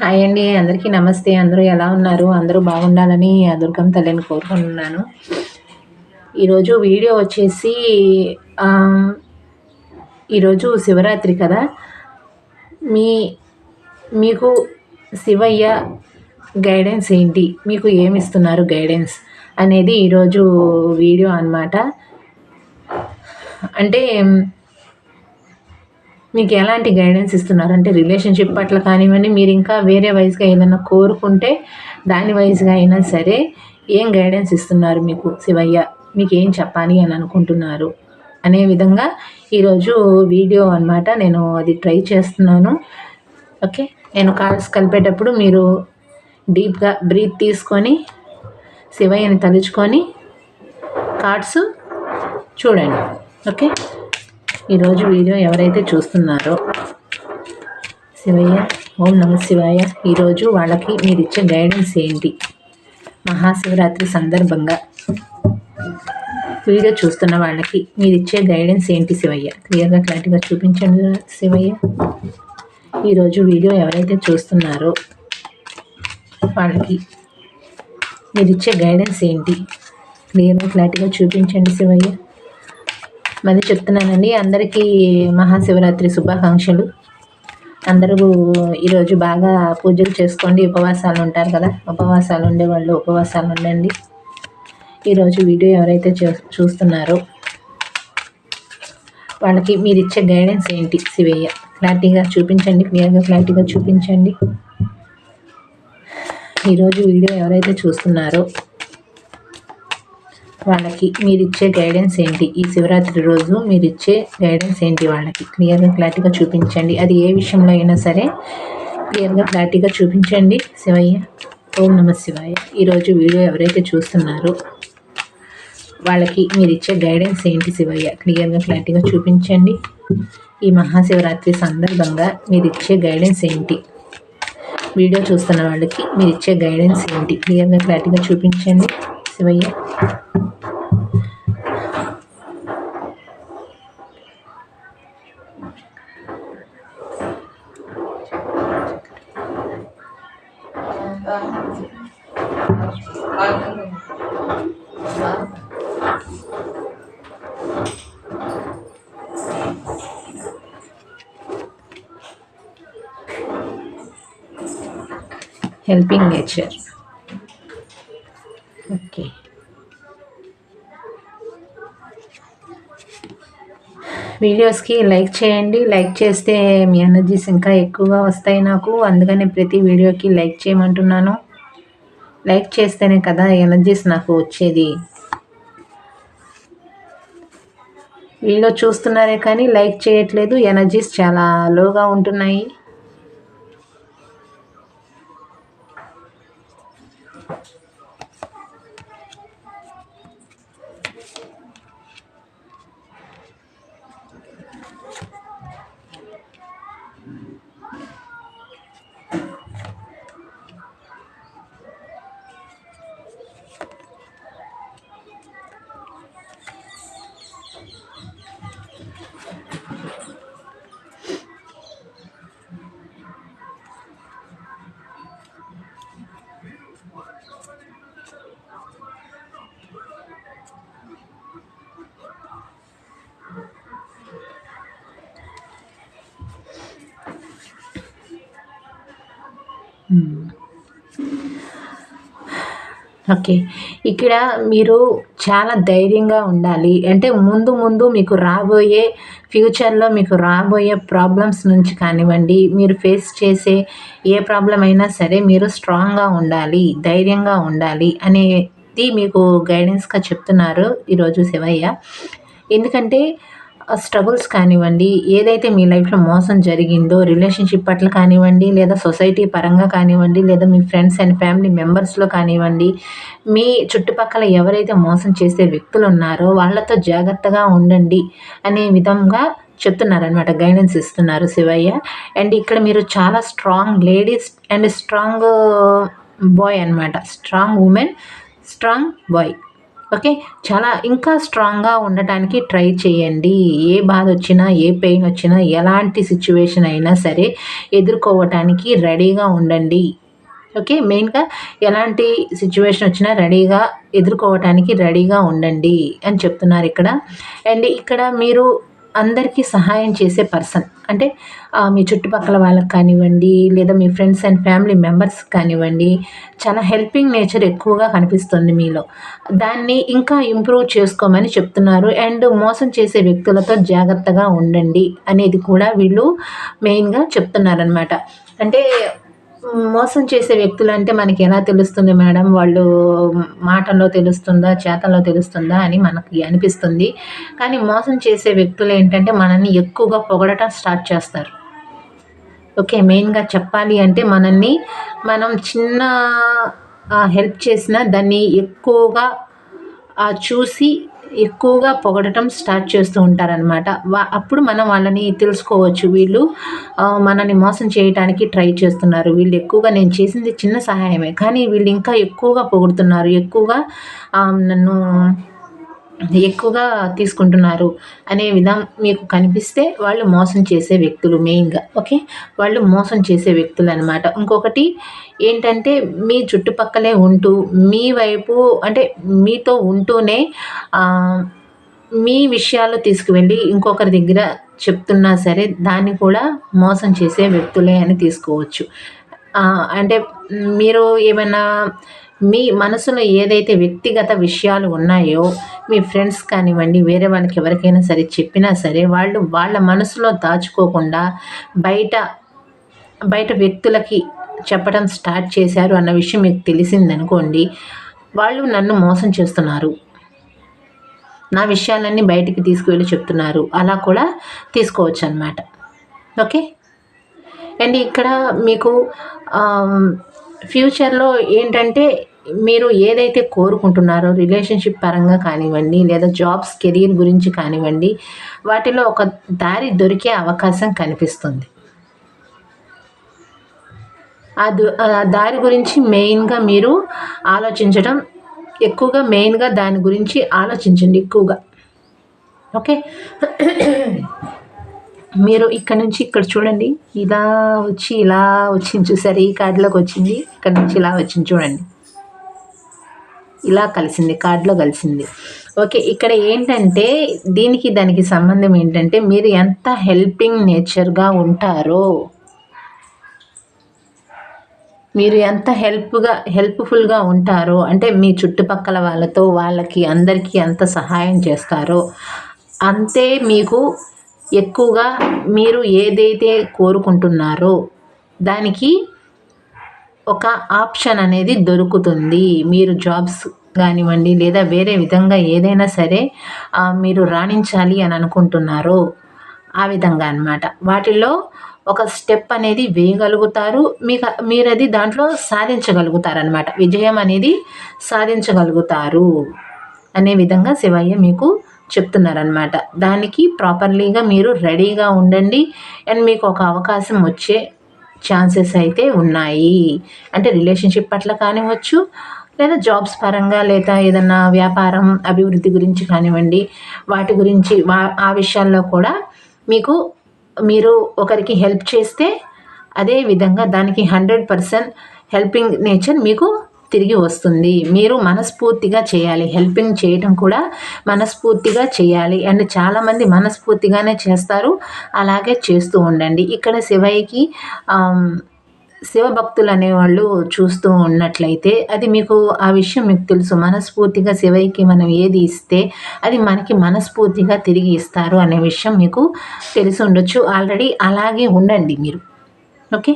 Hi అండి అందరికీ నమస్తే. అందరూ ఎలా ఉన్నారు? అందరూ బాగుండాలని ఆ దుర్గం తల్లిని కోరుకుంటున్నాను. ఈరోజు వీడియో వచ్చేసి ఈరోజు శివరాత్రి కదా? మీ మీకు శివయ్య గైడెన్స్ ఏంటి? మీకు ఏమి ఇస్తున్నారు గైడెన్స్ అనేది ఈరోజు వీడియో అన్నమాట. అంటే మీకు ఎలాంటి గైడెన్స్ ఇస్తున్నారు? అంటే రిలేషన్షిప్ పట్ల కానివ్వండి మీరు ఇంకా వేరే వైజ్గా ఏదైనా కోరుకుంటే దాని వైజ్గా అయినా సరే ఏం గైడెన్స్ ఇస్తున్నారు మీకు శివయ్య? మీకు ఏం చెప్పాలి అని అనుకుంటున్నారు? అనే విధంగా ఈరోజు వీడియో అన్నమాట నేను అది ట్రై చేస్తున్నాను. ఓకే? నేను కార్డ్స్ కలిపేటప్పుడు మీరు డీప్గా బ్రీత్ తీసుకొని శివయ్యని తలుచుకొని కార్డ్స్ చూడండి. ఓకే? ఈరోజు వీడియో ఎవరైతే చూస్తున్నారో శివయ్య ఓం నమ శివాయ. ఈరోజు వాళ్ళకి మీరు ఇచ్చే గైడెన్స్ ఏంటి? మహాశివరాత్రి సందర్భంగా వీడియో చూస్తున్న వాళ్ళకి మీరు ఇచ్చే గైడెన్స్ ఏంటి శివయ్య? క్లియర్గా క్లారిటీగా చూపించండి శివయ్య. ఈరోజు వీడియో ఎవరైతే చూస్తున్నారో వాళ్ళకి మీరు ఇచ్చే గైడెన్స్ ఏంటి? క్లియర్గా క్లారిటీగా చూపించండి శివయ్య. మళ్ళీ చెప్తున్నానండి అందరికీ మహాశివరాత్రి శుభాకాంక్షలు. అందరూ ఈరోజు బాగా పూజలు చేసుకోండి ఉపవాసాలు ఉంటారు కదా ఉపవాసాలు ఉండేవాళ్ళు ఉపవాసాలు ఉండండి. ఈరోజు వీడియో ఎవరైతే చూ చూస్తున్నారో వాళ్ళకి మీరు ఇచ్చే గైడెన్స్ ఏంటి శివయ్య? క్లారిటీగా చూపించండి క్లియర్గా క్లారిటీగా చూపించండి. ఈరోజు వీడియో ఎవరైతే చూస్తున్నారో వాళ్ళకి మీరు ఇచ్చే గైడెన్స్ ఏంటి? ఈ శివరాత్రి రోజు మీరు ఇచ్చే గైడెన్స్ ఏంటి వాళ్ళకి? క్లియర్గా క్లారిటీగా చూపించండి. అది ఏ విషయంలో అయినా సరే క్లియర్గా క్లారిటీగా చూపించండి. శివయ్య ఓం నమ శివాయ. ఈరోజు వీడియో ఎవరైతే చూస్తున్నారో వాళ్ళకి మీరు ఇచ్చే గైడెన్స్ ఏంటి శివయ్య? క్లియర్గా క్లారిటీగా చూపించండి. ఈ మహాశివరాత్రి సందర్భంగా మీరు ఇచ్చే గైడెన్స్ ఏంటి? వీడియో చూస్తున్న వాళ్ళకి మీరు ఇచ్చే గైడెన్స్ ఏంటి క్లియర్గా క్లారిటీగా చూపించండి. Shivayya helping nature okay. వీడియోస్కి లైక్ చేయండి. లైక్ చేస్తే మీ ఎనర్జీస్ ఇంకా ఎక్కువగా వస్తాయి నాకు. అందుకనే ప్రతి వీడియోకి లైక్ చేయమంటున్నాను. లైక్ చేస్తేనే కదా ఎనర్జీస్ నాకు వచ్చేది. వీడియో చూస్తున్నారే కానీ లైక్ చేయట్లేదు. ఎనర్జీస్ చాలా లోగా ఉంటున్నాయి. ఓకే. ఇక్కడ మీరు చాలా ధైర్యంగా ఉండాలి. అంటే ముందు ముందు మీకు రాబోయే ఫ్యూచర్లో మీకు రాబోయే ప్రాబ్లమ్స్ నుంచి కానివ్వండి మీరు ఫేస్ చేసే ఏ ప్రాబ్లం అయినా సరే మీరు స్ట్రాంగ్గా ఉండాలి ధైర్యంగా ఉండాలి అనేది మీకు గైడెన్స్గా చెప్తున్నారు ఈరోజు శివయ్య. ఎందుకంటే స్ట్రగుల్స్ కానివ్వండి ఏదైతే మీ లైఫ్లో మోసం జరిగిందో రిలేషన్షిప్ పట్ల కానివ్వండి లేదా సొసైటీ పరంగా కానివ్వండి లేదా మీ ఫ్రెండ్స్ అండ్ ఫ్యామిలీ మెంబర్స్లో కానివ్వండి మీ చుట్టుపక్కల ఎవరైతే మోసం చేసే వ్యక్తులు ఉన్నారో వాళ్ళతో జాగ్రత్తగా ఉండండి అనే విధంగా చెప్తున్నారనమాట గైడెన్స్ ఇస్తున్నారు శివయ్య. అండ్ ఇక్కడ మీరు చాలా strong ladies and strong boy అనమాట strong women strong boy okay? చాలా ఇంకా స్ట్రాంగ్గా ఉండటానికి ట్రై చేయండి. ఏ బాధ వచ్చినా ఏ పెయిన్ వచ్చినా ఎలాంటి సిచ్యువేషన్ అయినా సరే ఎదుర్కోవటానికి రెడీగా ఉండండి. ఓకే? మెయిన్గా ఎలాంటి సిచ్యువేషన్ వచ్చినా రెడీగా ఎదుర్కోవటానికి రెడీగా ఉండండి అని చెప్తున్నారు ఇక్కడ. అండ్ ఇక్కడ మీరు అందరికీ సహాయం చేసే పర్సన్. అంటే మీ చుట్టుపక్కల వాళ్ళకి కానివ్వండి లేదా మీ ఫ్రెండ్స్ అండ్ ఫ్యామిలీ మెంబర్స్ కానివ్వండి చాలా హెల్పింగ్ నేచర్ ఎక్కువగా కనిపిస్తుంది మీలో. దాన్ని ఇంకా ఇంప్రూవ్ చేసుకోమని చెప్తున్నారు. అండ్ మోసం చేసే వ్యక్తులతో జాగ్రత్తగా ఉండండి అనేది కూడా వీళ్ళు మెయిన్గా చెప్తున్నారనమాట అంటే మోసం చేసే వ్యక్తులు అంటే మనకి ఎలా తెలుస్తుంది మేడం? వాళ్ళు మాటల్లో తెలుస్తుందా? చేతల్లో తెలుస్తుందా అని మనకి అనిపిస్తుంది. కానీ మోసం చేసే వ్యక్తులు ఏంటంటే మనల్ని ఎక్కువగా పొగడటం స్టార్ట్ చేస్తారు. ఓకే మెయిన్గా చెప్పాలి అంటే మనల్ని మనం చిన్న హెల్ప్ చేసినా దాన్ని ఎక్కువగా చూసి ఎక్కువగా పొగడటం స్టార్ట్ చేస్తూ ఉంటారనమాట వా అప్పుడు మనం వాళ్ళని తెలుసుకోవచ్చు. వీళ్ళు మనల్ని మోసం చేయడానికి ట్రై చేస్తున్నారు. వీళ్ళు ఎక్కువగా నేను చేసింది చిన్న సహాయమే. కానీ వీళ్ళు ఇంకా ఎక్కువగా పొగుడుతున్నారు. ఎక్కువగా నన్ను ఎక్కువగా తీసుకుంటున్నారు అనే విధం మీకు కనిపిస్తే వాళ్ళు మోసం చేసే వ్యక్తులు మెయిన్గా ఓకే వాళ్ళు మోసం చేసే వ్యక్తులు అనమాట ఇంకొకటి ఏంటంటే మీ చుట్టుపక్కలే ఉంటూ మీ వైపు అంటే మీతో ఉంటూనే మీ విషయాలు తీసుకువెళ్ళి ఇంకొకరి దగ్గర చెప్తున్నా సరే దాన్ని కూడా మోసం చేసే వ్యక్తులే అని తీసుకోవచ్చు. అంటే మీరు ఏమైనా మీ మనసులో ఏదైతే వ్యక్తిగత విషయాలు ఉన్నాయో మీ ఫ్రెండ్స్ కానివ్వండి వేరే వాళ్ళకి ఎవరికైనా సరే చెప్పినా సరే వాళ్ళు వాళ్ళ మనసులో దాచుకోకుండా బయట బయట వ్యక్తులకి చెప్పడం స్టార్ట్ చేశారు అన్న విషయం మీకు తెలిసిందనుకోండి వాళ్ళు నన్ను మోసం చేస్తున్నారు. నా విషయాలన్నీ బయటికి తీసుకువెళ్ళి చెప్తున్నారు. అలా కూడా తీసుకోవచ్చు అనమాట ఓకే? అండ్ ఇక్కడ మీకు ఫ్యూచర్లో ఏంటంటే మీరు ఏదైతే కోరుకుంటున్నారో రిలేషన్షిప్ పరంగా కానివ్వండి లేదా జాబ్స్ కెరీర్ గురించి కానివ్వండి వాటిలో ఒక దారి దొరికే అవకాశం కనిపిస్తుంది. ఆ దారి గురించి మెయిన్గా మీరు ఆలోచించడం ఎక్కువగా మెయిన్గా దాని గురించి ఆలోచించండి ఎక్కువగా. ఓకే? మీరు ఇక్కడ నుంచి ఇక్కడ చూడండి. ఇలా వచ్చి ఇలా వచ్చింది చూసారు? ఈ కార్డులోకి వచ్చింది. ఇక్కడ నుంచి ఇలా వచ్చింది చూడండి. ఇలా కలిసింది కార్డులో కలిసింది. ఓకే ఇక్కడ ఏంటంటే దీనికి దానికి సంబంధం ఏంటంటే మీరు ఎంత హెల్పింగ్ నేచర్గా ఉంటారో మీరు ఎంత హెల్ప్గా హెల్ప్ఫుల్గా ఉంటారో అంటే మీ చుట్టుపక్కల వాళ్ళతో వాళ్ళకి అందరికీ ఎంత సహాయం చేస్తారో అంతే మీకు ఎక్కువగా మీరు ఏదైతే కోరుకుంటున్నారో దానికి ఒక ఆప్షన్ అనేది దొరుకుతుంది. మీరు జాబ్స్ కానివ్వండి లేదా వేరే విధంగా ఏదైనా సరే మీరు రాణించాలి అని అనుకుంటున్నారో ఆ విధంగా అనమాట వాటిల్లో ఒక స్టెప్ అనేది వేయగలుగుతారు. మీకు మీరు అది దాంట్లో సాధించగలుగుతారు అనమాట విజయం అనేది సాధించగలుగుతారు అనే విధంగా శివయ్య మీకు చెప్తున్నారనమాట దానికి ప్రాపర్లీగా మీరు రెడీగా ఉండండి. అండ్ మీకు ఒక అవకాశం వచ్చే ఛాన్సెస్ అయితే ఉన్నాయి. అంటే రిలేషన్షిప్ పట్ల కానివ్వచ్చు లేదా జాబ్స్ పరంగా లేదా ఏదన్నా వ్యాపారం అభివృద్ధి గురించి కానివ్వండి వాటి గురించి వా ఆ విషయాల్లో కూడా మీకు మీరు ఒకరికి హెల్ప్ చేస్తే అదే విధంగా దానికి హండ్రెడ్ పర్సెంట్ హెల్పింగ్ నేచర్ మీకు తిరిగి వస్తుంది. మీరు మనస్ఫూర్తిగా చేయాలి. హెల్పింగ్ చేయటం కూడా మనస్ఫూర్తిగా చేయాలి. అండ్ చాలామంది మనస్ఫూర్తిగానే చేస్తారు. అలాగే చేస్తూ ఉండండి. ఇక్కడ శివయ్యకి శివభక్తులు అనేవాళ్ళు చూస్తూ ఉన్నట్లయితే అది మీకు ఆ విషయం మీకు తెలుసు. మనస్ఫూర్తిగా శివయ్యకి మనం ఏది ఇస్తే అది మనకి మనస్ఫూర్తిగా తిరిగి ఇస్తారు అనే విషయం మీకు తెలిసి ఉండొచ్చు. ఆల్రెడీ అలాగే ఉండండి మీరు. ఓకే?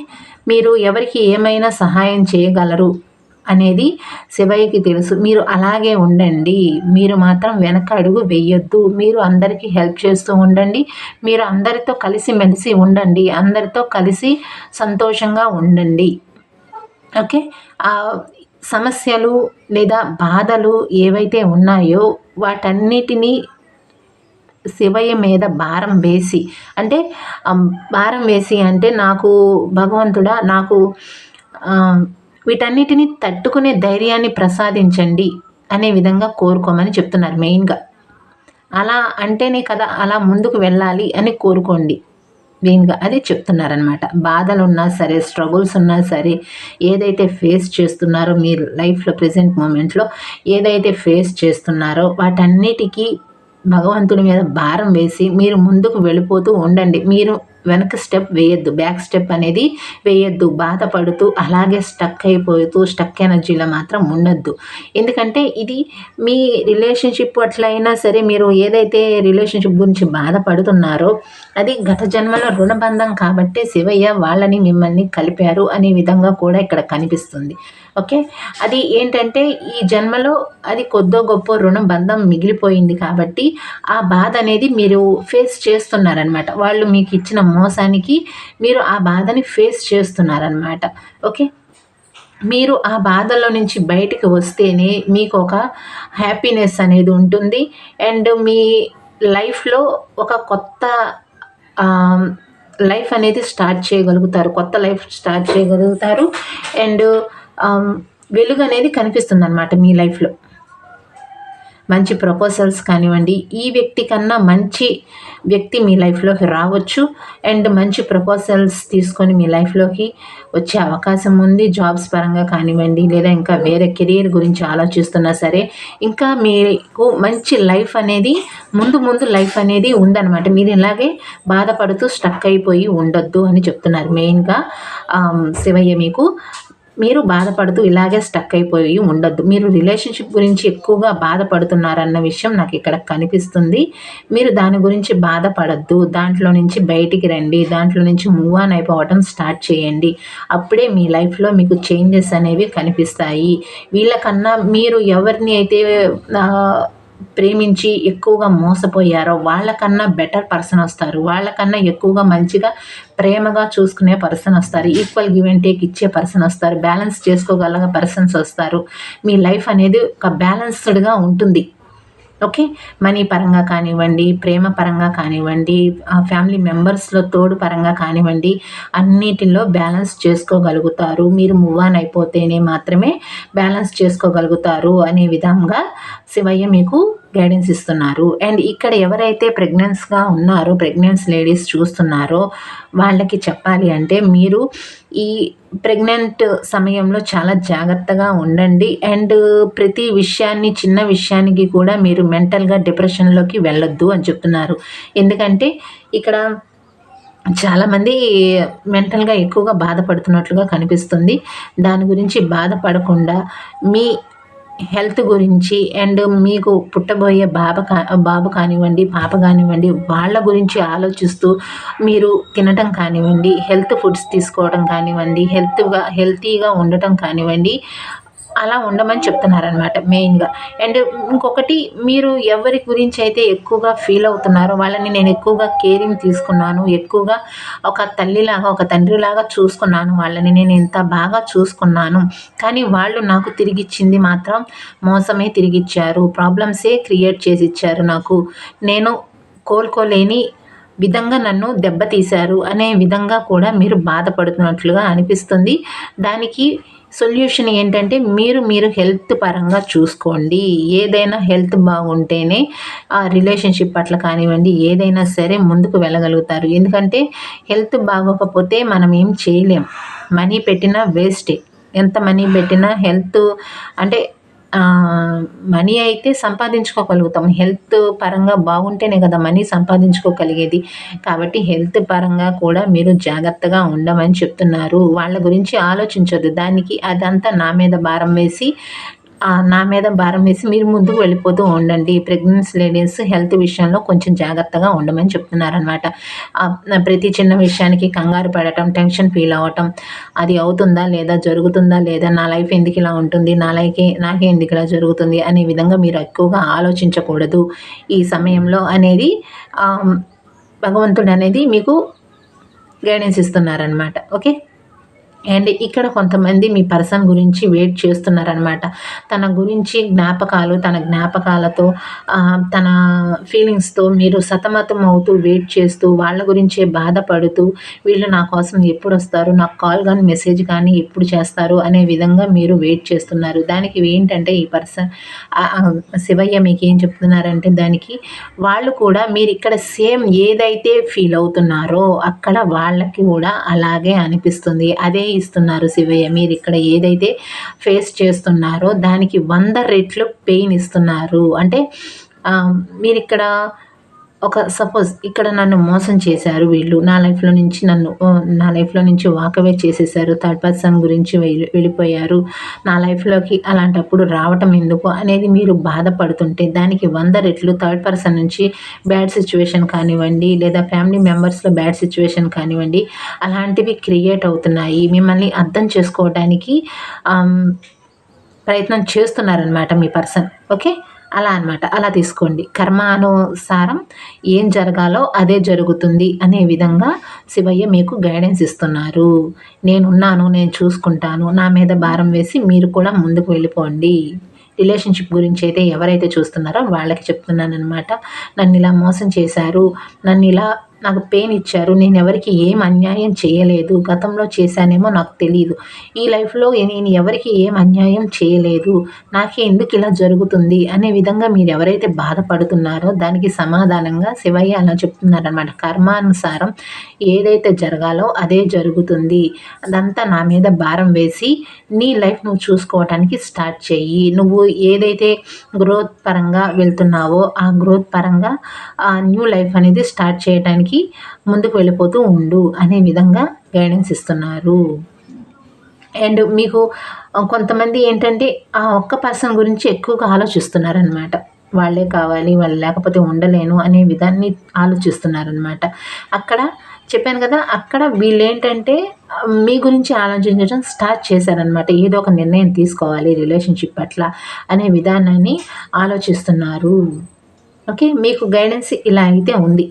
మీరు ఎవరికి ఏమైనా సహాయం చేయగలరు? అనేది శివయ్యకి తెలుసు. మీరు అలాగే ఉండండి. మీరు మాత్రం వెనక అడుగు వెయ్యొద్దు మీరు అందరికీ హెల్ప్ చేస్తూ ఉండండి. మీరు అందరితో కలిసి మెలిసి ఉండండి. అందరితో కలిసి సంతోషంగా ఉండండి. ఓకే? సమస్యలు లేదా బాధలు ఏవైతే ఉన్నాయో వాటన్నిటినీ శివయ్య మీద భారం వేసి అంటే భారం వేసి అంటే నాకు భగవంతుడా నాకు వీటన్నిటిని తట్టుకునే ధైర్యాన్ని ప్రసాదించండి అనే విధంగా కోరుకోమని చెప్తున్నారు మెయిన్గా. అలా అంటేనే కదా అలా ముందుకు వెళ్ళాలి అని కోరుకోండి. మెయిన్గా అది చెప్తున్నారనమాట బాధలు ఉన్నా సరే స్ట్రగుల్స్ ఉన్నా సరే ఏదైతే ఫేస్ చేస్తున్నారో మీరు లైఫ్లో ప్రజెంట్ మూమెంట్లో ఏదైతే ఫేస్ చేస్తున్నారో వాటన్నిటికీ భగవంతుని మీద భారం వేసి మీరు ముందుకు వెళ్ళిపోతూ ఉండండి. మీరు వెనక స్టెప్ వేయొద్దు బ్యాక్ స్టెప్ అనేది వేయొద్దు బాధపడుతూ అలాగే స్టక్ అయిపోతూ స్టక్ ఎనర్జీలో మాత్రం ఉండొద్దు. ఎందుకంటే ఇది మీ రిలేషన్షిప్ అట్లయినా సరే మీరు ఏదైతే రిలేషన్షిప్ గురించి బాధపడుతున్నారో అది గత జన్మలో రుణబంధం కాబట్టి శివయ్య వాళ్ళని మిమ్మల్ని కలిపారు అనే విధంగా కూడా ఇక్కడ కనిపిస్తుంది. ఓకే? అది ఏంటంటే ఈ జన్మలో అది కొద్దో గొప్ప రుణం బంధం మిగిలిపోయింది కాబట్టి ఆ బాధ అనేది మీరు ఫేస్ చేస్తున్నారనమాట వాళ్ళు మీకు ఇచ్చిన మోసానికి మీరు ఆ బాధని ఫేస్ చేస్తున్నారనమాట ఓకే? మీరు ఆ బాధలో నుంచి బయటికి వస్తేనే మీకు ఒక హ్యాపీనెస్ అనేది ఉంటుంది. అండ్ మీ లైఫ్లో ఒక కొత్త లైఫ్ అనేది స్టార్ట్ చేయగలుగుతారు. కొత్త లైఫ్ స్టార్ట్ చేయగలుగుతారు. అండ్ వెలుగు అనేది కనిపిస్తుంది అనమాట మీ లైఫ్లో. మంచి ప్రపోజల్స్ కానివ్వండి ఈ వ్యక్తి కన్నా మంచి వ్యక్తి మీ లైఫ్లోకి రావచ్చు. అండ్ మంచి ప్రపోజల్స్ తీసుకొని మీ లైఫ్లోకి వచ్చే అవకాశం ఉంది. జాబ్స్ పరంగా కానివ్వండి లేదా ఇంకా వేరే కెరీర్ గురించి ఆలోచిస్తున్నా సరే ఇంకా మీకు మంచి లైఫ్ అనేది ముందు ముందు లైఫ్ అనేది ఉందన్నమాట. మీరు ఇలాగే బాధపడుతూ స్టక్ అయిపోయి ఉండొద్దు అని చెప్తున్నారు మెయిన్గా. శివయ్య మీకు. మీరు బాధపడుతూ ఇలాగే స్టక్ అయిపోయి ఉండొద్దు. మీరు రిలేషన్షిప్ గురించి ఎక్కువగా బాధపడుతున్నారన్న విషయం నాకు ఇక్కడ కనిపిస్తుంది. మీరు దాని గురించి బాధపడద్దు. దాంట్లో నుంచి బయటికి రండి. దాంట్లో నుంచి మూవ్ ఆన్ అయిపోవటం స్టార్ట్ చేయండి. అప్పుడే మీ లైఫ్లో మీకు చేంజెస్ అనేవి కనిపిస్తాయి. వీళ్ళకన్నా మీరు ఎవరిని అయితే ప్రేమించి ఎక్కువగా మోసపోయారో వాళ్ళకన్నా బెటర్ పర్సన్ వస్తారు. వాళ్ళకన్నా ఎక్కువగా మంచిగా ప్రేమగా చూసుకునే పర్సన్ వస్తారు. ఈక్వల్ గివ్ అండ్ టేక్ ఇచ్చే పర్సన్ వస్తారు. బ్యాలెన్స్ చేసుకోగల పర్సన్స్ వస్తారు. మీ లైఫ్ అనేది ఒక బ్యాలెన్స్డ్గా ఉంటుంది. ఓకే మనీ పరంగా కానివ్వండి ప్రేమ పరంగా కానివ్వండి ఫ్యామిలీ మెంబర్స్లో తోడు పరంగా కానివ్వండి అన్నిటిలో బ్యాలెన్స్ చేసుకోగలుగుతారు. మీరు మూవ్ ఆన్ అయిపోతేనే మాత్రమే బ్యాలెన్స్ చేసుకోగలుగుతారు అనే విధంగా శివయ్య మీకు గైడెన్స్ ఇస్తున్నారు. అండ్ ఇక్కడ ఎవరైతే ప్రెగ్నెన్స్గా ఉన్నారో ప్రెగ్నెన్స్ లేడీస్ చూస్తున్నారో వాళ్ళకి చెప్పాలి అంటే మీరు ఈ ప్రెగ్నెంట్ సమయంలో చాలా జాగ్రత్తగా ఉండండి. అండ్ ప్రతి విషయాన్ని చిన్న విషయానికి కూడా మీరు మెంటల్గా డిప్రెషన్లోకి వెళ్ళొద్దు అని చెప్తున్నారు. ఎందుకంటే ఇక్కడ చాలామంది మెంటల్గా ఎక్కువగా బాధపడుతున్నట్లుగా కనిపిస్తుంది. దాని గురించి బాధపడకుండా మీ హెల్త్ గురించి అండ్ మీకు పుట్టబోయే బాబ కా బాబు కానివ్వండి పాప కానివ్వండి వాళ్ళ గురించి ఆలోచిస్తూ మీరు తినటం కానివ్వండి హెల్త్ ఫుడ్స్ తీసుకోవడం కానివ్వండి హెల్త్గా హెల్తీగా ఉండటం కానివ్వండి అలా ఉండమని చెప్తున్నారనమాట మెయిన్గా. అండ్ ఇంకొకటి మీరు ఎవరి గురించి అయితే ఎక్కువగా ఫీల్ అవుతున్నారో వాళ్ళని నేను ఎక్కువగా కేరింగ్ తీసుకున్నాను ఎక్కువగా ఒక తల్లిలాగా ఒక తండ్రిలాగా చూసుకున్నాను వాళ్ళని నేను ఎంత బాగా చూసుకున్నాను కానీ వాళ్ళు నాకు తిరిగిచ్చింది మాత్రం మోసమే తిరిగిచ్చారు ప్రాబ్లమ్సే క్రియేట్ చేసి ఇచ్చారు నాకు. నేను కోలుకోలేని విధంగా నన్ను దెబ్బతీశారు అనే విధంగా కూడా మీరు బాధపడుతున్నట్లుగా అనిపిస్తుంది. దానికి సొల్యూషన్ ఏంటంటే మీరు మీరు హెల్త్ పరంగా చూసుకోండి. ఏదైనా హెల్త్ బాగుంటేనే ఆ రిలేషన్షిప్ పట్ల కానివ్వండి ఏదైనా సరే ముందుకు వెళ్ళగలుగుతారు. ఎందుకంటే హెల్త్ బాగోకపోతే మనం ఏం చేయలేం. మనీ పెట్టినా వేస్టే. ఎంత మనీ పెట్టినా హెల్త్ అంటే మనీ అయితే సంపాదించుకోగలుగుతాం. హెల్త్ పరంగా బాగుంటేనే కదా మనీ సంపాదించుకోగలిగేది. కాబట్టి హెల్త్ పరంగా కూడా మీరు జాగ్రత్తగా ఉండమని చెప్తున్నారు. వాళ్ళ గురించి ఆలోచించొద్దు. దానికి అదంతా నా మీద భారం వేసి నా మీద భారం వేసి మీరు ముందుకు వెళ్ళిపోతూ ఉండండి. ప్రెగ్నెన్సీ లేడీస్ హెల్త్ విషయంలో కొంచెం జాగ్రత్తగా ఉండమని చెప్తున్నారనమాట ప్రతి చిన్న విషయానికి కంగారు పడటం టెన్షన్ ఫీల్ అవ్వటం అది అవుతుందా లేదా జరుగుతుందా లేదా నా లైఫ్ ఎందుకు ఇలా ఉంటుంది నా లైఫ్ నాకే ఎందుకు ఇలా జరుగుతుంది అనే విధంగా మీరు ఎక్కువగా ఆలోచించకూడదు ఈ సమయంలో అనేది భగవంతుడు అనేది మీకు గైడెన్స్ ఇస్తున్నారనమాట ఓకే? అండ్ ఇక్కడ కొంతమంది మీ పర్సన్ గురించి వెయిట్ చేస్తున్నారనమాట తన గురించి జ్ఞాపకాలు తన జ్ఞాపకాలతో తన ఫీలింగ్స్తో మీరు సతమతం అవుతూ వెయిట్ చేస్తూ వాళ్ళ గురించే బాధపడుతూ వీళ్ళు నా కోసం ఎప్పుడు వస్తారు నాకు కాల్ కానీ మెసేజ్ కానీ ఎప్పుడు చేస్తారు అనే విధంగా మీరు వెయిట్ చేస్తున్నారు. దానికి ఏంటంటే ఈ పర్సన్ శివయ్య మీకు ఏం చెప్తున్నారంటే దానికి వాళ్ళు కూడా మీరు ఇక్కడ సేమ్ ఏదైతే ఫీల్ అవుతున్నారో అక్కడ వాళ్ళకి కూడా అలాగే అనిపిస్తుంది. అదే ఇస్తున్నారు శివయ్య. మీరు ఇక్కడ ఏదైతే ఫేస్ చేస్తున్నారో దానికి వంద రెట్లు పెయిన్ ఇస్తున్నారు. అంటే మీరు ఇక్కడ ఒక సపోజ్ ఇక్కడ నన్ను మోసం చేశారు వీళ్ళు నా లైఫ్లో నుంచి నన్ను నా లైఫ్లో నుంచి వాకవే చేసేసారు థర్డ్ పర్సన్ గురించి వెళ్ళి వెళ్ళిపోయారు నా లైఫ్లోకి అలాంటప్పుడు రావటం ఎందుకు అనేది మీరు బాధపడుతుంటే దానికి వంద రెట్లు థర్డ్ పర్సన్ నుంచి బ్యాడ్ సిచ్యువేషన్ కానివ్వండి లేదా ఫ్యామిలీ మెంబర్స్లో బ్యాడ్ సిచ్యువేషన్ కానివ్వండి అలాంటివి క్రియేట్ అవుతున్నాయి. మిమ్మల్ని అర్థం చేసుకోవడానికి ప్రయత్నం చేస్తున్నారనమాట మీ పర్సన్ ఓకే అలా అనమాట అలా తీసుకోండి. కర్మానుసారం ఏం జరగాలో అదే జరుగుతుంది అనే విధంగా శివయ్య మీకు గైడెన్స్ ఇస్తున్నారు. నేనున్నాను నేను చూసుకుంటాను నా మీద భారం వేసి మీరు కూడా ముందుకు వెళ్ళిపోండి. రిలేషన్షిప్ గురించి అయితే ఎవరైతే చూస్తున్నారో వాళ్ళకి చెప్తున్నాను అనమాట నన్ను ఇలా మోసం చేశారు నన్ను ఇలా నాకు పెయిన్ ఇచ్చారు. నేను ఎవరికి ఏం అన్యాయం చేయలేదు. గతంలో చేశానేమో నాకు తెలియదు ఈ లైఫ్లో నేను ఎవరికి ఏం అన్యాయం చేయలేదు. నాకే ఎందుకు ఇలా జరుగుతుంది? అనే విధంగా మీరు ఎవరైతే బాధపడుతున్నారో దానికి సమాధానంగా శివయ్య అలా చెప్తున్నారనమాట కర్మానుసారం ఏదైతే జరగాలో అదే జరుగుతుంది. అదంతా నా మీద భారం వేసి నీ లైఫ్ నువ్వు చూసుకోవటానికి స్టార్ట్ చెయ్యి. నువ్వు ఏదైతే గ్రోత్ పరంగా వెళ్తున్నావో ఆ గ్రోత్ పరంగా ఆ న్యూ లైఫ్ అనేది స్టార్ట్ చేయడానికి ముందుకి ముందుకు వెళ్ళిపోతూ ఉండు అనే విధంగా గైడెన్స్ ఇస్తున్నారు. అండ్ మీకు కొంతమంది ఏంటంటే ఆ ఒక్క పర్సన్ గురించి ఎక్కువగా ఆలోచిస్తున్నారనమాట వాళ్ళే కావాలి వాళ్ళు లేకపోతే ఉండలేను అనే విధాన్ని ఆలోచిస్తున్నారనమాట అక్కడ చెప్పాను కదా అక్కడ వీళ్ళు ఏంటంటే మీ గురించి ఆలోచించడం స్టార్ట్ చేశారనమాట ఏదో ఒక నిర్ణయం తీసుకోవాలి రిలేషన్షిప్ పట్ల అనే విధానాన్ని ఆలోచిస్తున్నారు. ఓకే మీకు గైడెన్స్ ఇలా అయితే ఉంది.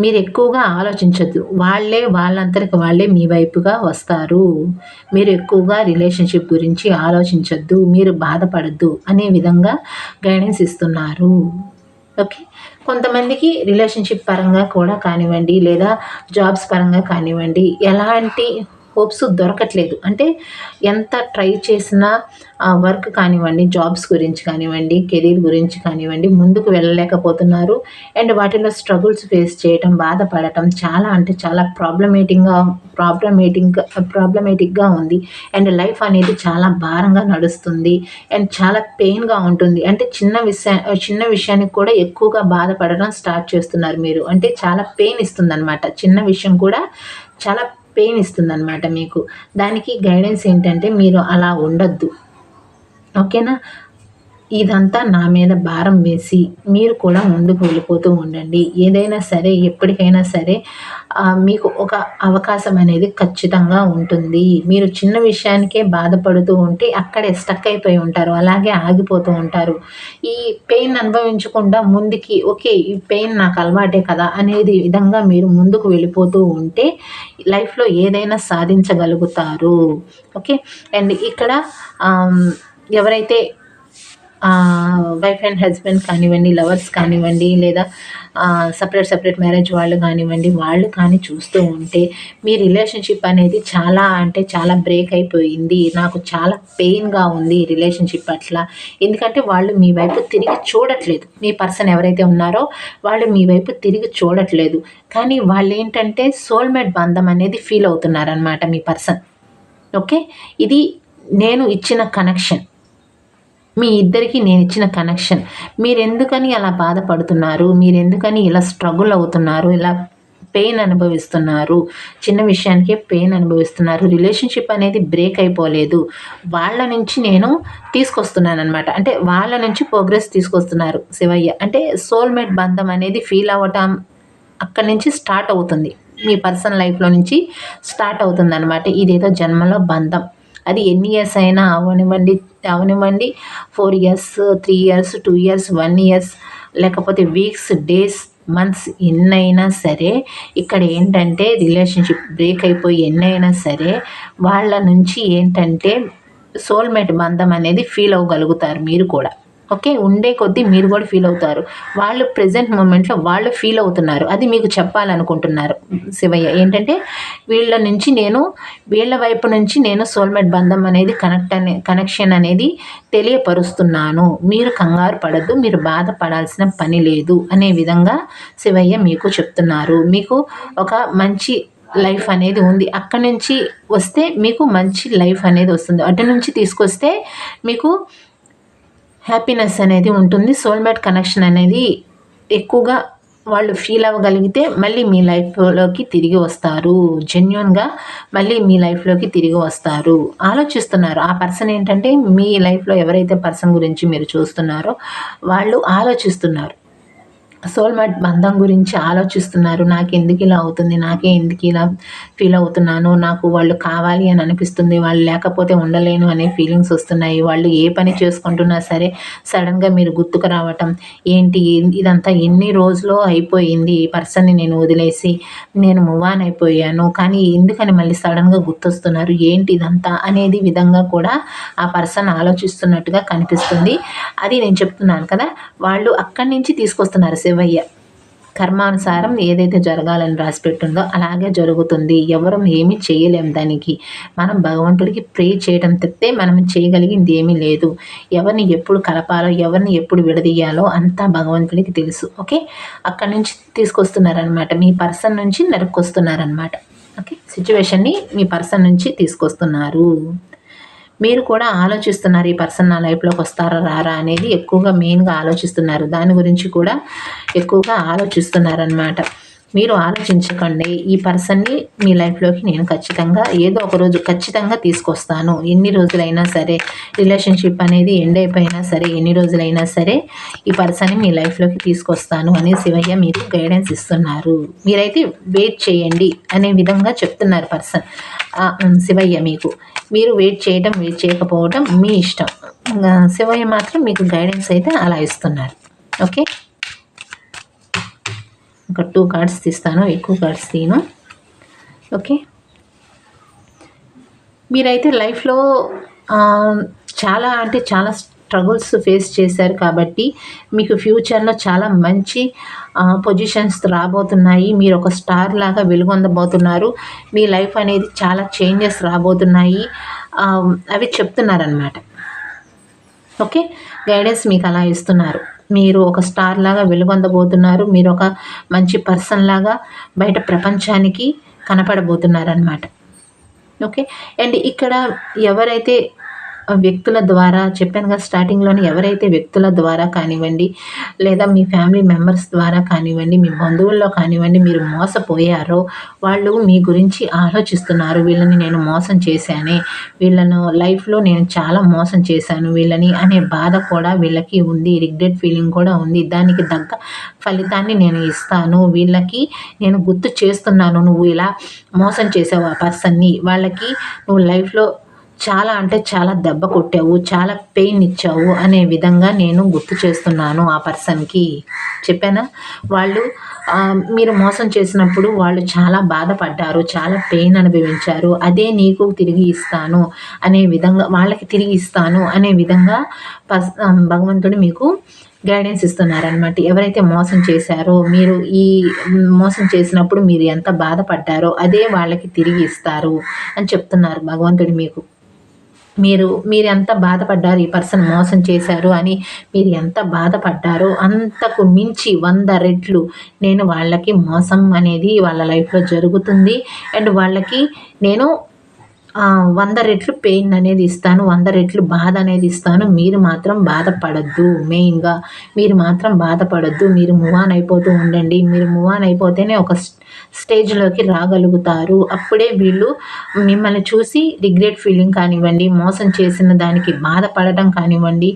మీరు ఎక్కువగా ఆలోచించద్దు. వాళ్ళే వాళ్ళంతరికి వాళ్ళే మీ వైపుగా వస్తారు. మీరు ఎక్కువగా రిలేషన్షిప్ గురించి ఆలోచించద్దు. మీరు బాధపడద్దు అనే విధంగా గైడెన్స్ ఇస్తున్నారు. ఓకే? కొంతమందికి రిలేషన్షిప్ పరంగా కూడా కానివ్వండి లేదా జాబ్స్ పరంగా కానివ్వండి ఎలాంటి హోప్స్ దొరకట్లేదు. అంటే ఎంత ట్రై చేసినా వర్క్ కానివ్వండి జాబ్స్ గురించి కానివ్వండి కెరీర్ గురించి కానివ్వండి ముందుకు వెళ్ళలేకపోతున్నారు. అండ్ వాటిలో స్ట్రగుల్స్ ఫేస్ చేయటం బాధపడటం చాలా అంటే చాలా ప్రాబ్లమేటిక్గా ప్రాబ్లమేటిక్ ప్రాబ్లమేటిక్గా ఉంది. అండ్ లైఫ్ అనేది చాలా భారంగా నడుస్తుంది. అండ్ చాలా పెయిన్గా ఉంటుంది. అంటే చిన్న విషయా చిన్న విషయానికి కూడా ఎక్కువగా బాధపడడం స్టార్ట్ చేస్తున్నారు మీరు. అంటే చాలా పెయిన్ ఇస్తుంది అనమాట చిన్న విషయం కూడా చాలా పెయిన్ ఇస్తుందన్నమాట మీకు. దానికి గైడెన్స్ ఏంటంటే మీరు అలా ఉండొద్దు. ఓకేనా ఇదంతా నా మీద భారం వేసి మీరు కూడా ముందుకు వెళ్ళిపోతూ ఉండండి. ఏదైనా సరే ఎప్పటికైనా సరే మీకు ఒక అవకాశం అనేది ఖచ్చితంగా ఉంటుంది. మీరు చిన్న విషయానికే బాధపడుతూ ఉంటే అక్కడే స్టక్ అయిపోయి ఉంటారు. అలాగే ఆగిపోతూ ఉంటారు. ఈ పెయిన్ అనుభవించకుండా ముందుకి ఓకే ఈ పెయిన్ నాకు అలవాటే కదా అనేది విధంగా మీరు ముందుకు వెళ్ళిపోతూ ఉంటే లైఫ్లో ఏదైనా సాధించగలుగుతారు. ఓకే? అండ్ ఇక్కడ ఎవరైతే వైఫ్ అండ్ హస్బెండ్ కానివ్వండి లవర్స్ కానివ్వండి లేదా సపరేట్ సపరేట్ మ్యారేజ్ వాళ్ళు కానివ్వండి వాళ్ళు కానీ చూస్తూ ఉంటే మీ రిలేషన్షిప్ అనేది చాలా అంటే చాలా బ్రేక్ అయిపోయింది. నాకు చాలా పెయిన్గా ఉంది రిలేషన్షిప్ అట్లా. ఎందుకంటే వాళ్ళు మీ వైపు తిరిగి చూడట్లేదు. మీ పర్సన్ ఎవరైతే ఉన్నారో వాళ్ళు మీ వైపు తిరిగి చూడట్లేదు. కానీ వాళ్ళు ఏంటంటే సోల్మేట్ బంధం అనేది ఫీల్ అవుతున్నారనమాట మీ పర్సన్ ఓకే ఇది నేను ఇచ్చిన కనెక్షన్ మీ ఇద్దరికి నేను ఇచ్చిన కనెక్షన్ మీరెందుకని అలా బాధపడుతున్నారు? మీరెందుకని ఇలా స్ట్రగుల్ అవుతున్నారు? ఇలా పెయిన్ అనుభవిస్తున్నారు? చిన్న విషయానికే పెయిన్ అనుభవిస్తున్నారు? రిలేషన్షిప్ అనేది బ్రేక్ అయిపోలేదు. వాళ్ళ నుంచి నేను తీసుకొస్తున్నాను అనమాట అంటే వాళ్ళ నుంచి ప్రోగ్రెస్ తీసుకొస్తున్నారు శివయ్య. అంటే సోల్మేట్ బంధం అనేది ఫీల్ అవ్వటం అక్కడి నుంచి స్టార్ట్ అవుతుంది. మీ పర్సనల్ లైఫ్లో నుంచి స్టార్ట్ అవుతుంది అనమాట ఇదేదో జన్మలో బంధం. అది ఎన్ని ఇయర్స్ అయినా అవనివ్వండి అవనివ్వండి. Four years three years two years one years లేకపోతే వీక్స్ డేస్ మంత్స్ ఎన్నైనా సరే ఇక్కడ ఏంటంటే రిలేషన్షిప్ బ్రేక్ అయిపోయి ఎన్నైనా సరే వాళ్ళ నుంచి ఏంటంటే సోల్మేట్ బంధం అనేది ఫీల్ అవ్వగలుగుతారు మీరు కూడా. ఓకే? ఉండే కొద్దీ మీరు కూడా ఫీల్ అవుతారు. వాళ్ళు ప్రజెంట్ మూమెంట్లో వాళ్ళు ఫీల్ అవుతున్నారు. అది మీకు చెప్పాలనుకుంటున్నారు శివయ్య. ఏంటంటే వీళ్ళ నుంచి నేను వీళ్ళ వైపు నుంచి నేను సోల్మేట్ బంధం అనేది కనెక్ట్ అనే కనెక్షన్ అనేది తెలియపరుస్తున్నాను. మీరు కంగారు పడద్దు మీరు బాధపడాల్సిన పని లేదు అనే విధంగా శివయ్య మీకు చెప్తున్నారు. మీకు ఒక మంచి లైఫ్ అనేది ఉంది. అక్కడి నుంచి వస్తే మీకు మంచి లైఫ్ అనేది వస్తుంది. అటు నుంచి తీసుకొస్తే మీకు హ్యాపీనెస్ అనేది ఉంటుంది. సోల్మేట్ కనెక్షన్ అనేది ఎక్కువగా వాళ్ళు ఫీల్ అవ్వగలిగితే మళ్ళీ మీ లైఫ్లోకి తిరిగి వస్తారు. జెన్యున్గా మళ్ళీ మీ లైఫ్లోకి తిరిగి వస్తారు. ఆలోచిస్తున్నారు. ఆ పర్సన్ ఏంటంటే మీ లైఫ్లో ఎవరైతే పర్సన్ గురించి మీరు చూస్తున్నారో వాళ్ళు ఆలోచిస్తున్నారు. సోల్మేట్ బంధం గురించి ఆలోచిస్తున్నారు. నాకు ఎందుకు ఇలా అవుతుంది? నాకే ఎందుకు ఇలా ఫీల్ అవుతున్నాను? నాకు వాళ్ళు కావాలి అని అనిపిస్తుంది. వాళ్ళు లేకపోతే ఉండలేను అనే ఫీలింగ్స్ వస్తున్నాయి. వాళ్ళు ఏ పని చేసుకుంటున్నా సరే సడన్గా మీరు గుర్తుకు రావటం ఏంటి? ఇదంతా ఎన్ని రోజులు అయిపోయింది? ఈ పర్సన్ని నేను వదిలేసి నేను మూవ్ ఆన్ అయిపోయాను. కానీ ఎందుకని మళ్ళీ సడన్గా గుర్తొస్తున్నారు? ఏంటి ఇదంతా? అనేది విధంగా కూడా ఆ పర్సన్ ఆలోచిస్తున్నట్టుగా కనిపిస్తుంది. అది నేను చెప్తున్నాను కదా. వాళ్ళు అక్కడి నుంచి తీసుకొస్తున్నారు. శివయ్య కర్మానుసారం ఏదైతే జరగాలని రాసిపెట్టిందో అలాగే జరుగుతుంది. ఎవరం ఏమీ చేయలేం దానికి. మనం భగవంతుడికి ప్రే చేయడం తప్పితే మనం చేయగలిగింది ఏమీ లేదు. ఎవరిని ఎప్పుడు కలపాలో ఎవరిని ఎప్పుడు విడదీయాలో అంతా భగవంతుడికి తెలుసు. ఓకే? అక్కడి నుంచి తీసుకొస్తున్నారనమాట మీ పర్సన్ నుంచి నరుక్కొస్తున్నారనమాట ఓకే? సిచ్యువేషన్ని మీ పర్సన్ నుంచి తీసుకొస్తున్నారు. మీరు కూడా ఆలోచిస్తున్నారు ఈ పర్సన్ నా లైఫ్లోకి వస్తారా రారా అనేది ఎక్కువగా మెయిన్గా ఆలోచిస్తున్నారు. దాని గురించి కూడా ఎక్కువగా ఆలోచిస్తున్నారనమాట మీరు ఆలోచించకండి. ఈ పర్సన్ని మీ లైఫ్లోకి నేను ఖచ్చితంగా ఏదో ఒక రోజు ఖచ్చితంగా తీసుకొస్తాను. ఎన్ని రోజులైనా సరే రిలేషన్షిప్ అనేది ఎండ్ అయిపోయినా సరే ఎన్ని రోజులైనా సరే ఈ పర్సన్ని మీ లైఫ్లోకి తీసుకొస్తాను అని శివయ్య మీకు గైడెన్స్ ఇస్తున్నారు. మీరైతే వెయిట్ చేయండి అనే విధంగా చెప్తున్నారు పర్సన్ శివయ్య మీకు. మీరు వెయిట్ చేయడం వెయిట్ చేయకపోవడం మీ ఇష్టం. శివయ్య మాత్రం మీకు గైడెన్స్ అయితే అలా ఇస్తున్నారు. ఓకే? ఒక టూ కార్డ్స్ తీస్తాను ఎక్కువ కార్డ్స్ తీను ఓకే. మీరైతే లైఫ్లో చాలా అంటే చాలా స్ట్రగుల్స్ ఫేస్ చేశారు కాబట్టి మీకు ఫ్యూచర్లో చాలా మంచి పొజిషన్స్ రాబోతున్నాయి. మీరు ఒక స్టార్ లాగా వెలుగొందబోతున్నారు. మీ లైఫ్ అనేది చాలా చేంజెస్ రాబోతున్నాయి. అవి చెప్తున్నారనమాట ఓకే. గైడెన్స్ మీకు అలా ఇస్తున్నారు. మీరు ఒక స్టార్ లాగా వెలుగొందబోతున్నారు. మీరు ఒక మంచి పర్సన్ లాగా బయట ప్రపంచానికి కనపడబోతున్నారనమాట ఓకే? అండ్ ఇక్కడ ఎవరైతే వ్యక్తుల ద్వారా చెప్పాను కదా స్టార్టింగ్లోని ఎవరైతే వ్యక్తుల ద్వారా కానివ్వండి లేదా మీ ఫ్యామిలీ మెంబర్స్ ద్వారా కానివ్వండి మీ బంధువుల్లో కానివ్వండి మీరు మోసపోయారో వాళ్ళు మీ గురించి ఆలోచిస్తున్నారు వీళ్ళని నేను మోసం చేశానే వీళ్ళను లైఫ్లో నేను చాలా మోసం చేశాను వీళ్ళని అనే బాధ కూడా వీళ్ళకి ఉంది రిగ్రెట్ ఫీలింగ్ కూడా ఉంది. దానికి తగ్గ ఫలితాన్ని నేను ఇస్తాను. వీళ్ళకి నేను గుర్తు చేస్తున్నాను నువ్వు ఇలా మోసం చేసావు ఆ పర్సన్ని. వాళ్ళకి నువ్వు లైఫ్లో చాలా అంటే చాలా దెబ్బ కొట్టావు చాలా పెయిన్ ఇచ్చావు అనే విధంగా నేను గుర్తు చేస్తున్నాను ఆ పర్సన్కి చెప్పానా? వాళ్ళు మీరు మోసం చేసినప్పుడు వాళ్ళు చాలా బాధపడ్డారు చాలా పెయిన్ అనుభవించారు అదే నీకు తిరిగి ఇస్తాను అనే విధంగా వాళ్ళకి తిరిగి ఇస్తాను అనే విధంగా భగవంతుడు మీకు గైడెన్స్ ఇస్తున్నారనమాట ఎవరైతే మోసం చేశారో మీరు ఈ మోసం చేసినప్పుడు మీరు ఎంత బాధపడ్డారో అదే వాళ్ళకి తిరిగి ఇస్తారు అని చెప్తున్నారు భగవంతుడు మీకు. మీరు మీరు ఎంత బాధపడ్డారు ఈ పర్సన్ మోసం చేశారు అని మీరు ఎంత బాధపడ్డారో అంతకు మించి వంద రెట్లు నేను వాళ్ళకి మోసం అనేది వాళ్ళ లైఫ్లో జరుగుతుంది. అండ్ వాళ్ళకి నేను వంద రెట్లు పెయిన్ అనేది ఇస్తాను వంద రెట్లు బాధ అనేది ఇస్తాను. మీరు మాత్రం బాధపడద్దు మెయిన్గా. మీరు మాత్రం బాధపడద్దు. మీరు మూవ్ ఆన్ అయిపోతూ ఉండండి. మీరు మూవ్ ఆన్ అయిపోతేనే ఒక స్టేజ్లోకి రాగలుగుతారు. అప్పుడే వీళ్ళు మిమ్మల్ని చూసి రిగ్రెట్ ఫీలింగ్ కానివ్వండి మోసం చేసిన దానికి బాధపడటం కానివ్వండి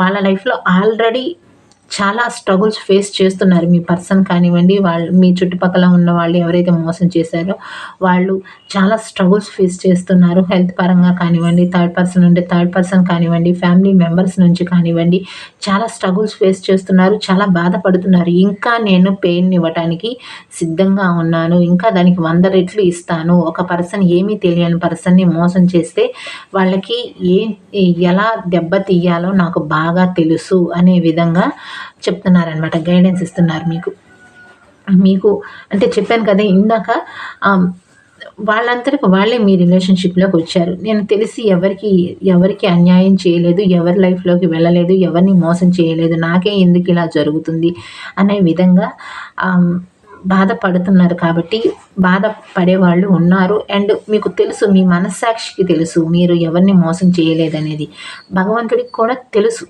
వాళ్ళ లైఫ్లో ఆల్రెడీ చాలా స్ట్రగుల్స్ ఫేస్ చేస్తున్నారు మీ పర్సన్ కానివ్వండి వాళ్ళు మీ చుట్టుపక్కల ఉన్న వాళ్ళు ఎవరైతే మోసం చేశారో వాళ్ళు చాలా స్ట్రగుల్స్ ఫేస్ చేస్తున్నారు. హెల్త్ పరంగా కానివ్వండి థర్డ్ పర్సన్ ఉంటే థర్డ్ పర్సన్ కానివ్వండి ఫ్యామిలీ మెంబర్స్ నుంచి కానివ్వండి చాలా స్ట్రగుల్స్ ఫేస్ చేస్తున్నారు చాలా బాధపడుతున్నారు. ఇంకా నేను పెయిన్ ఇవ్వటానికి సిద్ధంగా ఉన్నాను. ఇంకా దానికి వంద రెట్లు ఇస్తాను. ఒక పర్సన్ ఏమీ తెలియని పర్సన్ని మోసం చేస్తే వాళ్ళకి ఏ ఎలా దెబ్బ తీయాలో నాకు బాగా తెలుసు అనే విధంగా చెప్తున్నారనమాట గైడెన్స్ ఇస్తున్నారు మీకు. మీకు అంటే చెప్పాను కదా ఇందాక వాళ్ళంతటికి వాళ్ళే మీ రిలేషన్షిప్లోకి వచ్చారు. నేను తెలిసి ఎవరికి ఎవరికి అన్యాయం చేయలేదు ఎవరి లైఫ్లోకి వెళ్ళలేదు ఎవరిని మోసం చేయలేదు నాకే ఎందుకు ఇలా జరుగుతుంది అనే విధంగా బాధపడుతున్నారు కాబట్టి బాధపడేవాళ్ళు ఉన్నారు. అండ్ మీకు తెలుసు మీ మనస్సాక్షికి తెలుసు మీరు ఎవరిని మోసం చేయలేదనేది. భగవంతుడికి కూడా తెలుసు.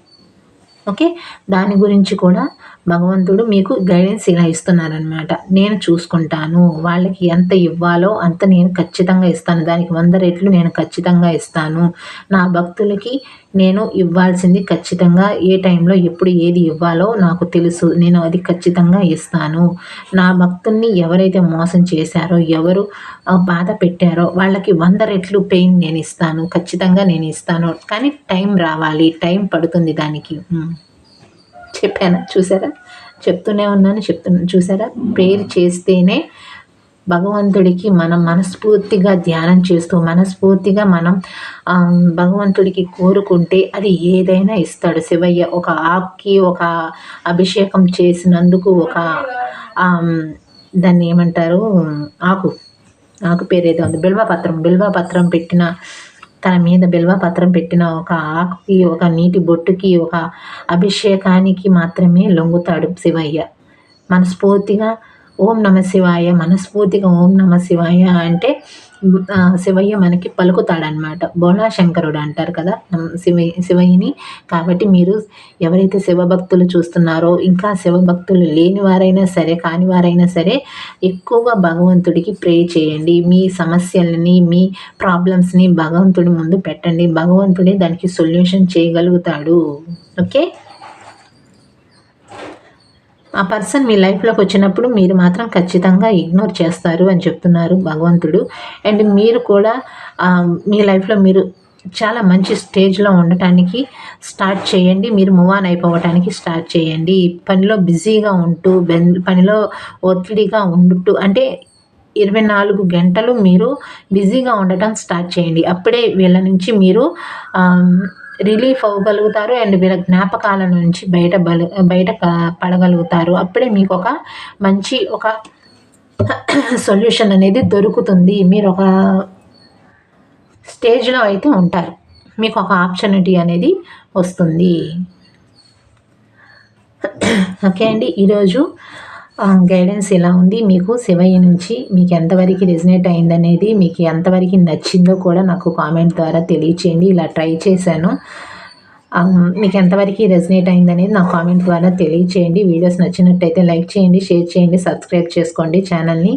ఓకే? దాని గురించి కూడా భగవంతుడు మీకు గైడెన్స్ ఇలా ఇస్తున్నారనమాట నేను చూసుకుంటాను వాళ్ళకి ఎంత ఇవ్వాలో అంత నేను ఖచ్చితంగా ఇస్తాను. దానికి వంద రెట్లు నేను ఖచ్చితంగా ఇస్తాను. నా భక్తులకి నేను ఇవ్వాల్సింది ఖచ్చితంగా ఏ టైంలో ఎప్పుడు ఏది ఇవ్వాలో నాకు తెలుసు. నేను అది ఖచ్చితంగా ఇస్తాను. నా భక్తుల్ని ఎవరైతే మోసం చేశారో ఎవరు బాధ పెట్టారో వాళ్ళకి వంద రెట్లు పెయిన్ నేను ఇస్తాను. ఖచ్చితంగా నేను ఇస్తాను. కానీ టైం రావాలి. టైం పడుతుంది దానికి. చెప్పాను. చూసారా? చెప్తూనే ఉన్నాను చెప్తున్నాను చూసారా? ప్రేయర్ చేస్తేనే భగవంతుడికి మనం మనస్ఫూర్తిగా ధ్యానం చేస్తూ మనస్ఫూర్తిగా మనం భగవంతుడికి కోరుకుంటే అది ఏదైనా ఇస్తాడు. శివయ్య ఒక ఆక్కి ఒక అభిషేకం చేసినందుకు ఒక దాన్ని ఏమంటారు? ఆకు. ఆకు పేరు ఏదో ఉంది. బిల్వపత్రం. బిల్వపత్రం పెట్టిన తన మీద బిల్వపత్రం పెట్టిన ఒక ఆకుకి ఒక నీటి బొట్టుకి ఒక అభిషేకానికి మాత్రమే లొంగుతాడు శివయ్య. మనస్ఫూర్తిగా ఓం నమ శివాయ మనస్ఫూర్తిగా ఓం నమ శివాయ అంటే శివయ్య మనకి పలుకుతాడనమాట శంకరుడు అంటారు కదా శివయ్య శివయ్యని. కాబట్టి మీరు ఎవరైతే శివభక్తులు చూస్తున్నారో ఇంకా శివభక్తులు లేని వారైనా సరే కాని వారైనా సరే ఎక్కువగా భగవంతుడికి ప్రే చేయండి. మీ సమస్యలని మీ ప్రాబ్లమ్స్ని భగవంతుడి ముందు పెట్టండి. భగవంతుడే దానికి సొల్యూషన్ చేయగలుగుతాడు. ఓకే? ఆ పర్సన్ మీ లైఫ్లోకి వచ్చినప్పుడు మీరు మాత్రం ఖచ్చితంగా ఇగ్నోర్ చేస్తారు అని చెప్తున్నారు భగవంతుడు. అండ్ మీరు కూడా మీ లైఫ్లో మీరు చాలా మంచి స్టేజ్లో ఉండటానికి స్టార్ట్ చేయండి. మీరు మూవ్ ఆన్ అయిపోవటానికి స్టార్ట్ చేయండి. పనిలో బిజీగా ఉంటూ పనిలో ఒత్తిడిగా ఉంటూ అంటే ఇరవై నాలుగు గంటలు మీరు బిజీగా ఉండటం స్టార్ట్ చేయండి. అప్పుడే వీళ్ళ నుంచి మీరు రిలీఫ్ అవ్వగలుగుతారు అండ్ వీళ్ళ జ్ఞాపకాల నుంచి బయట బల బయట పడగలుగుతారు. అప్పుడే మీకు ఒక మంచి ఒక సొల్యూషన్ అనేది దొరుకుతుంది. మీరు ఒక స్టేజ్లో అయితే ఉంటారు. మీకు ఒక ఆపర్చునిటీ అనేది వస్తుంది. ఓకే అండి. ఈరోజు గైడెన్స్ ఎలా ఉంది? మీకు శివయ్య నుంచి మీకు ఎంతవరకు రెజినేట్ అయిందనేది మీకు ఎంతవరకు నచ్చిందో కూడా నాకు కామెంట్ ద్వారా తెలియచేయండి. ఇలా ట్రై చేశాను. మీకు ఎంతవరకు రెజినేట్ అయిందనేది నా కామెంట్ ద్వారా తెలియచేయండి. వీడియోస్ నచ్చినట్టయితే లైక్ చేయండి షేర్ చేయండి సబ్స్క్రైబ్ చేసుకోండి ఛానల్ని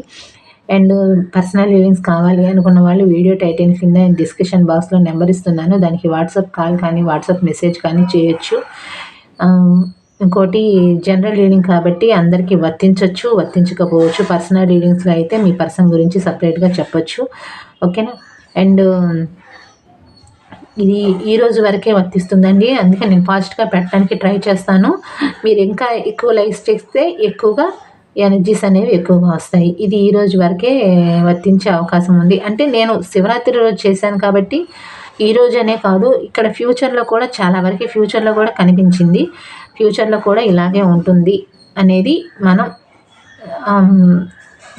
అండ్ పర్సనల్ రీడింగ్స్ కావాలి అనుకున్న వాళ్ళు వీడియో టైటిల్ కింద డిస్క్రిప్షన్ బాక్స్లో నెంబర్ ఇస్తున్నాను. దానికి వాట్సాప్ కాల్ కానీ వాట్సాప్ మెసేజ్ కానీ చేయొచ్చు. ఇంకోటి జనరల్ రీడింగ్ కాబట్టి అందరికీ వర్తించవచ్చు వర్తించకపోవచ్చు. పర్సనల్ రీడింగ్స్లో అయితే మీ పర్సన్ గురించి సపరేట్గా చెప్పొచ్చు. ఓకేనా అండ్ ఇది ఈ రోజు వరకే వర్తిస్తుందండి. అందుకే నేను ఫాస్ట్గా పెట్టడానికి ట్రై చేస్తాను. మీరు ఇంకా ఎక్కువ లైక్స్ చేస్తే ఎక్కువగా ఎనర్జీస్ అనేవి ఎక్కువగా వస్తాయి. ఇది ఈ రోజు వరకే వర్తించే అవకాశం ఉంది. అంటే నేను శివరాత్రి రోజు చేశాను కాబట్టి ఈ రోజనే కాదు ఇక్కడ ఫ్యూచర్లో కూడా చాలా వరకు ఫ్యూచర్లో కూడా కనిపించింది. ఫ్యూచర్లో కూడా ఇలాగే ఉంటుంది అనేది మనం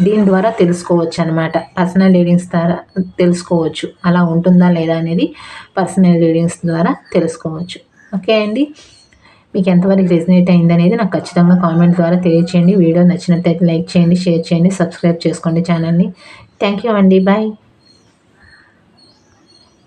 దీని ద్వారా తెలుసుకోవచ్చు అనమాట పర్సనల్ రీడింగ్స్ ద్వారా తెలుసుకోవచ్చు. అలా ఉంటుందా లేదా అనేది పర్సనల్ రీడింగ్స్ ద్వారా తెలుసుకోవచ్చు. ఓకే అండి? మీకు ఎంతవరకు రెజినేట్ అయింది అనేది నాకు ఖచ్చితంగా కామెంట్ ద్వారా తెలియచేయండి. వీడియో నచ్చినట్టయితే లైక్ చేయండి షేర్ చేయండి సబ్స్క్రైబ్ చేసుకోండి ఛానల్ని. థ్యాంక్ యూ అండి. బాయ్.